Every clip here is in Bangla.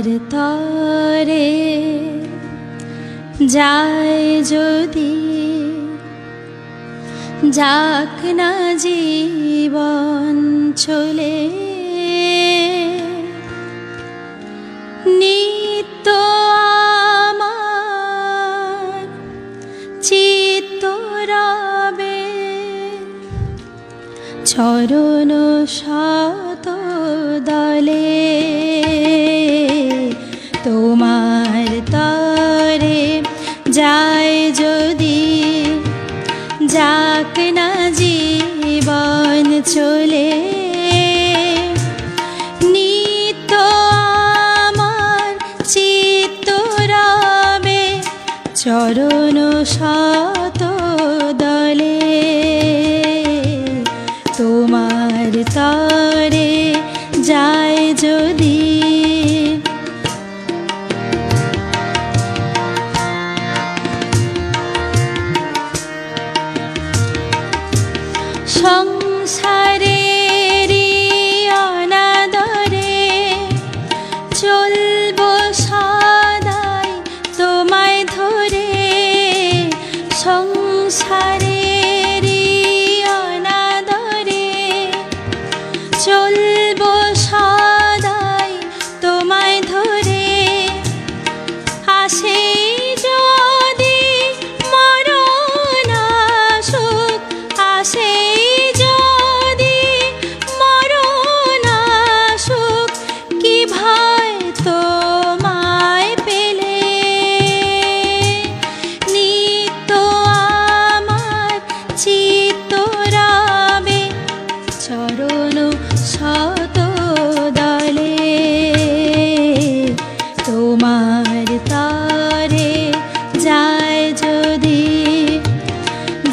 তোমার তরে যায় যদি যাক না জীবন চলে। আমার চরণ শত দলে না জীবন চলে। নিত্য আমার চিত্ত রবে চরণ শত চলব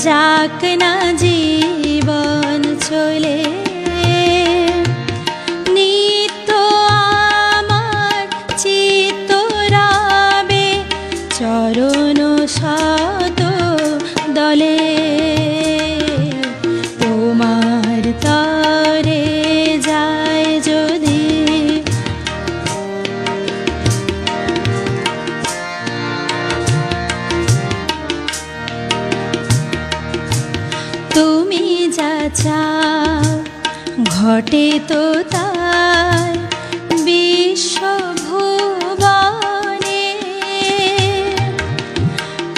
যাক না ঘটে তো তাই বিশ্বভুবনে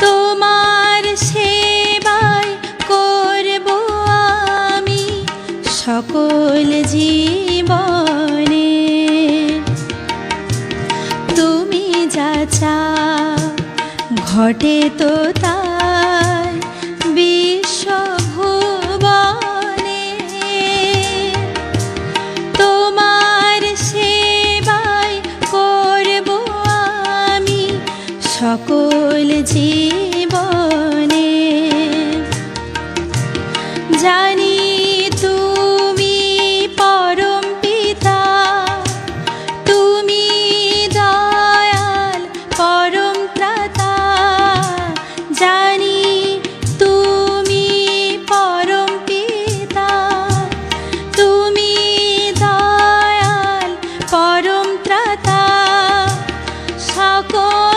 তোমার সেবায় করব আমি সকল জীবনে। তুমি যা চা ঘটে তো তাই সকল জীবনে। জানি তুমি পরম পিতা, তুমি দয়াল পরম ত্রাতা। জানি তুমি পরম পিতা, তুমি দয়াল পরম ত্রাতা। সকল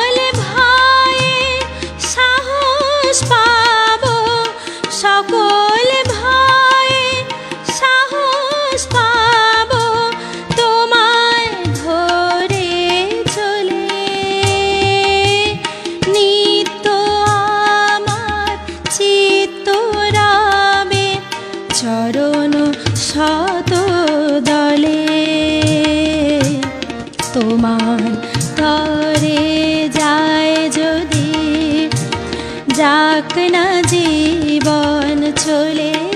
তোমার তরে যায় যদি যাক না জীবন চলে